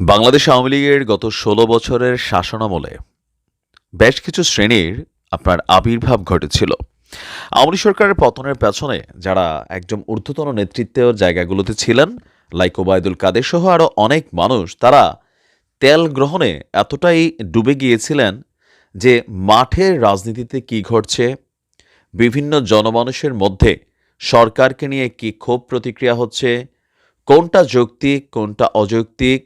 বাংলাদেশ আওয়ামী লীগের গত ষোলো বছরের শাসনামলে বেশ কিছু শ্রেণির আপনার আবির্ভাব ঘটেছিল। আওয়ামী সরকারের পতনের পেছনে যারা একজন ঊর্ধ্বতন নেতৃত্বের জায়গাগুলোতে ছিলেন, লাইক ওবায়দুল কাদের সহ আরও অনেক মানুষ, তারা তেল গ্রহণে এতটাই ডুবে গিয়েছিলেন যে মাঠের রাজনীতিতে কি ঘটছে, বিভিন্ন জনমানুষের মধ্যে সরকারকে নিয়ে কি ক্ষোভ প্রতিক্রিয়া হচ্ছে, কোনটা যৌক্তিক, কোনটা অযৌক্তিক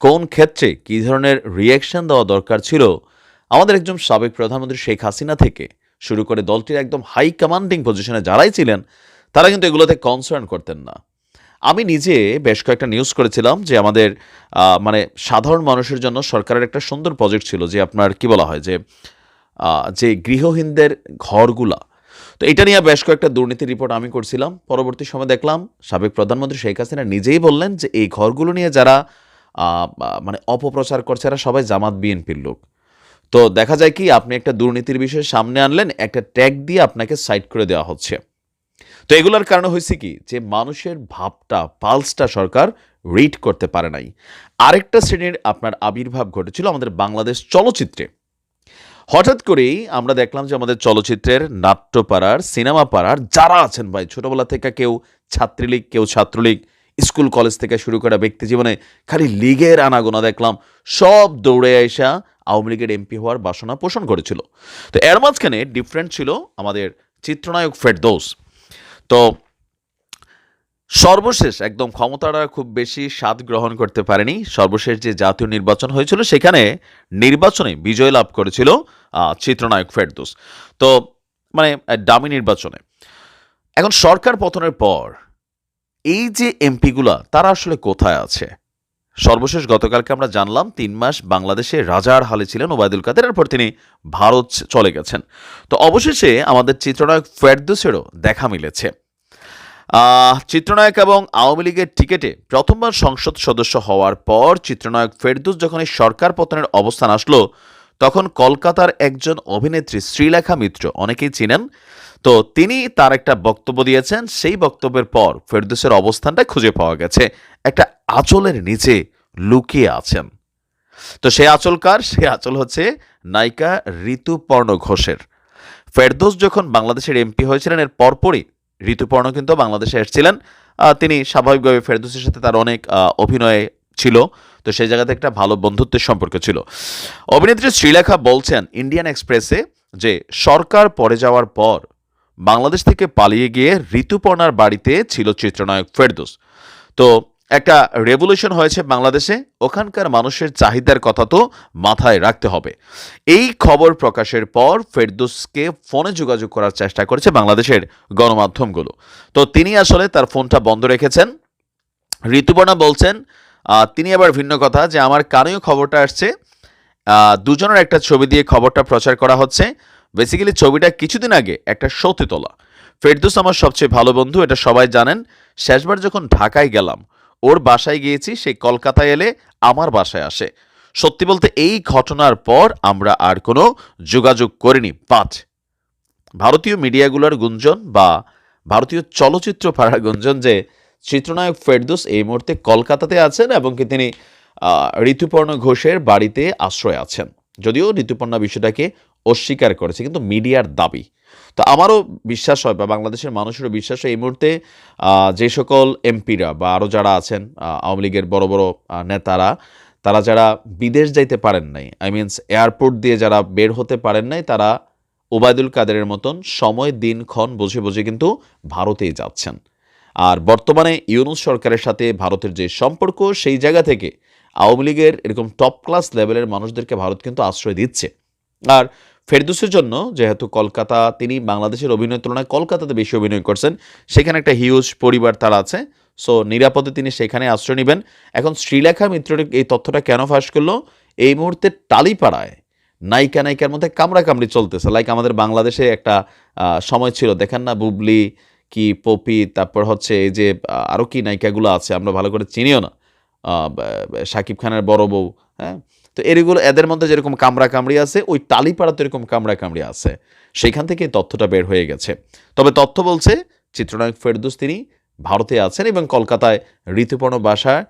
কোন ক্ষেত্রে কী ধরনের রিয়াকশন দেওয়া দরকার ছিল? আমাদের একজন সাবেক প্রধানমন্ত্রী শেখ হাসিনা থেকে শুরু করে দলটির একদম হাই কমান্ডিং পজিশনে যারাই ছিলেন, তারা কিন্তু এগুলোতে কনসার্ন করতেন না। আমি নিজে বেশ কয়েকটা নিউজ করেছিলাম যে আমাদের মানে সাধারণ মানুষের জন্য সরকারের একটা সুন্দর প্রজেক্ট ছিল যে আপনার কি বলা হয় যে যে গৃহহীনদের ঘরগুলা। তো এটা নিয়ে বেশ কয়েকটা দুর্নীতি রিপোর্ট আমি করছিলাম। পরবর্তী সময় দেখলাম সাবেক প্রধানমন্ত্রী শেখ হাসিনা নিজেই বললেন যে এই ঘরগুলো নিয়ে যারা মানে অপপ্রচার করছে এরা সবাই জামাত বিএনপির লোক। তো দেখা যায় কি, আপনি একটা দুর্নীতির বিষয় সামনে আনলেন, একটা ট্যাগ দিয়ে আপনাকে সাইড করে দেওয়া হচ্ছে। তো এগুলোর কারণে হয়েছে কি, যে মানুষের ভাবটা, পালসটা সরকার রিড করতে পারে নাই। আরেকটা শ্রেণির আপনার আবির্ভাব ঘটেছিল আমাদের বাংলাদেশ চলচ্চিত্রে। হঠাৎ করেই আমরা দেখলাম যে আমাদের চলচ্চিত্রের নাট্যপাড়ার সিনেমা পাড়ার যারা আছেন ভাই, ছোটবেলা থেকে কেউ ছাত্রলীগ কেউ ছাত্রলীগ স্কুল, কলেজ থেকে শুরু করা ব্যক্তি জীবনে খালি লীগের আনাগোনা দেখলাম। সব দৌড়ে আসা আওয়ামী লীগের এমপি হওয়ার বাসনা পোষণ করেছিল। তো এর মাঝখানে ডিফারেন্ট ছিল আমাদের চিত্রনায়ক ফেরদৌস। তো সর্বশেষ একদম ক্ষমতাটা খুব বেশি স্বাদ গ্রহণ করতে পারেনি। সর্বশেষ যে জাতীয় নির্বাচন হয়েছিল, সেখানে নির্বাচনে বিজয় লাভ করেছিল চিত্রনায়ক ফেরদৌস। তো মানে ডামি নির্বাচনে। এখন সরকার পতনের পর এই যে এমপিগুলা, তারা আসলে কোথায় আছে? সর্বশেষ গতকালকে আমরা জানলাম, তিন মাস বাংলাদেশে রাজার হালে ছিলেন ওবায়দুল কাদের, এরপর তিনি ভারত চলে গেছেন। তো অবশেষে আমাদের চিত্রনায়ক ফেরদৌসেরও দেখা মিলেছে। চিত্রনায়ক এবং আওয়ামী লীগের টিকেটে প্রথমবার সংসদ সদস্য হওয়ার পর চিত্রনায়ক ফেরদৌস যখন এই সরকার পতনের অবস্থান আসলো তখন কলকাতার একজন অভিনেত্রী শ্রীলেখা মিত্র, অনেকেই চিনেন। তো তিনি তার একটা বক্তব্য দিয়েছেন, সেই বক্তব্যের পর ফেরদৌসের অবস্থানটা খুঁজে পাওয়া গেছে। একটা আঁচলের নিচে লুকিয়ে আছেন। তো সে আঁচল কার? সে আঁচল হচ্ছে নায়িকা ঋতুপর্ণ ঘোষের। ফেরদোস যখন বাংলাদেশের এমপি হয়েছিলেন, এর পরপরই ঋতুপর্ণ কিন্তু বাংলাদেশে এসেছিলেন। তিনি স্বাভাবিকভাবে ফেরদৌসের সাথে তার অনেক অভিনয় ছিল। তো সেই জায়গাতে একটা ভালো বন্ধুত্বের সম্পর্ক ছিল। অভিনেত্রী শ্রীলেখা বলছেন ইন্ডিয়ান এক্সপ্রেসে যে সরকার পরে যাওয়ার পর বাংলাদেশ থেকে পালিয়ে গিয়ে ঋতুপর্ণার বাড়িতে ছিল চিত্রনায়ক ফেরদোস। তো একটা রেভলিউশন হয়েছে বাংলাদেশে, ওখানকার মানুষের চাহিদার কথা তো মাথায় রাখতে হবে। এই খবর প্রকাশের পর ফেরদোসকে ফোনে যোগাযোগ করার চেষ্টা করেছে বাংলাদেশের গণমাধ্যমগুলো। তো তিনি আসলে তার ফোনটা বন্ধ রেখেছেন। ঋতুপর্ণা বলছেন তিনি আবার ভিন্ন কথা যে আমার কানেও খবরটা আসছে দুজনের একটা ছবি দিয়ে খবরটা প্রচার করা হচ্ছে। বেসিক্যালি ছবিটা কিছুদিন আগে একটা শোতে তোলা। ফেরদৌস আমার সবচেয়ে ভালো বন্ধু, এটা সবাই জানেন। শেষবার যখন ঢাকায় গেলাম, ওর বাসায় গিয়েছি, সে কলকাতায় এলে আমার বাসায় আসে। সত্যি বলতে, এই ঘটনার পর আমরা আর কোনো যোগাযোগ করিনি। পাঁচ ভারতীয় মিডিয়াগুলোর গুঞ্জন বা ভারতীয় চলচ্চিত্র পাড়ার গুঞ্জন যে চিত্রনায়ক ফেরদোস এই মুহূর্তে কলকাতাতে আছেন এবং কি তিনি ঋতুপর্ণ ঘোষের বাড়িতে আশ্রয় আছেন। যদিও ঋতুপর্ণা বিষয়টাকে অস্বীকার করেছে, কিন্তু মিডিয়ার দাবি। তো আমারও বিশ্বাস হয় বা বাংলাদেশের মানুষেরও বিশ্বাস হয় এই মুহূর্তে যে সকল এমপিরা বা আরও যারা আছেন আওয়ামী লীগের বড় বড় নেতারা, তারা যারা বিদেশ যাইতে পারেন নাই, আই মিনস এয়ারপোর্ট দিয়ে যারা বের হতে পারেন নাই, তারা ওবায়দুল কাদেরের মতন সময় দিনক্ষণ বুঝে বুঝে কিন্তু ভারতেই যাচ্ছেন। আর বর্তমানে ইউনুস সরকারের সাথে ভারতের যে সম্পর্ক, সেই জায়গা থেকে আওয়ামী লীগের এরকম টপ ক্লাস লেভেলের মানুষদেরকে ভারত কিন্তু আশ্রয় দিচ্ছে। আর ফেরদুসের জন্য যেহেতু কলকাতা, তিনি বাংলাদেশের অভিনয়ের তুলনায় কলকাতাতে বেশি অভিনয় করছেন, সেখানে একটা হিউজ পরিবার তার আছে। সো নিরাপদে তিনি সেখানে আশ্রয় নেবেন। এখন শ্রীলেখা মিত্র এই তথ্যটা কেন ফাঁস করল? এই মুহূর্তে টালিপাড়ায় নায়িকা নায়িকার মধ্যে কামড়াকামড়ি চলতেছে। লাইক আমাদের বাংলাদেশে একটা সময় ছিল, দেখেন না বুবলি কি পপি তারপর হচ্ছে এই যে আহ, আরও কি নায়িকাগুলো আছে আমরা ভালো করে চিনিও না। শাকিব খানের বড় বউ হ্যাঁ? তো এরগুলো এদের মধ্যে যেরকম কামড়া কামড়ি আছে ওই টালিপাড়াতে এরকম কামড়া কামড়ি আছে। সেইখান থেকে তথ্যটা বের হয়ে গেছে। তবে তথ্য বলছে চিত্রনায়ক ফেরদৌস তিনি ভারতে আছেন এবং কলকাতায় ঋতুপর্ণ বাসায়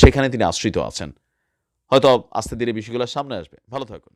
সেখানে তিনি আশ্রিত আছেন। হয়তো আস্তে ধীরে বিষয়গুলো সামনে আসবে। ভালো থাকুন।